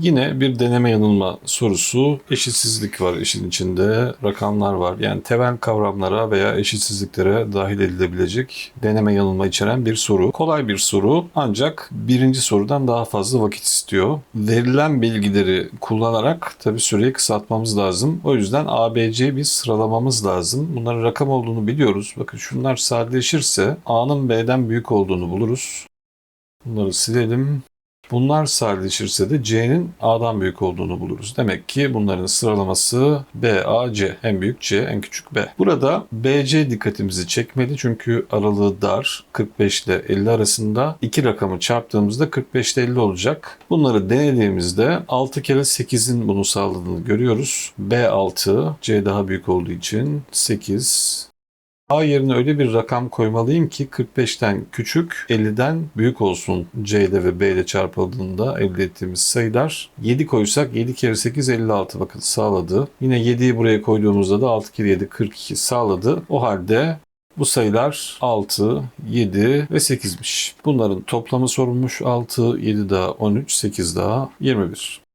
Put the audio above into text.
Yine bir deneme yanılma sorusu. Eşitsizlik var işin içinde. Rakamlar var. Yani temel kavramlara veya eşitsizliklere dahil edilebilecek deneme yanılma içeren bir soru. Kolay bir soru ancak birinci sorudan daha fazla vakit istiyor. Verilen bilgileri kullanarak tabii süreyi kısaltmamız lazım. O yüzden ABC bir sıralamamız lazım. Bunların rakam olduğunu biliyoruz. Bakın şunlar sadeleşirse A'nın B'den büyük olduğunu buluruz. Bunları silelim. Bunlar sadeleşirse de C'nin A'dan büyük olduğunu buluruz. Demek ki bunların sıralaması B, A, C. En büyük C, en küçük B. Burada BC dikkatimizi çekmeli çünkü aralığı dar. 45 ile 50 arasında. iki rakamı çarptığımızda 45 ile 50 olacak. Bunları denediğimizde 6 kere 8'in bunu sağladığını görüyoruz. B 6, C daha büyük olduğu için 8, A yerine öyle bir rakam koymalıyım ki 45'ten küçük, 50'den büyük olsun C'de ve B'de çarpıldığında elde ettiğimiz sayılar. 7 koysak 7 kere 8 56 bakın sağladı. Yine 7'yi buraya koyduğumuzda da 6 kere 7 42 sağladı. O halde bu sayılar 6, 7 ve 8'miş. Bunların toplamı sorulmuş 6, 7 daha 13, 8 daha 21.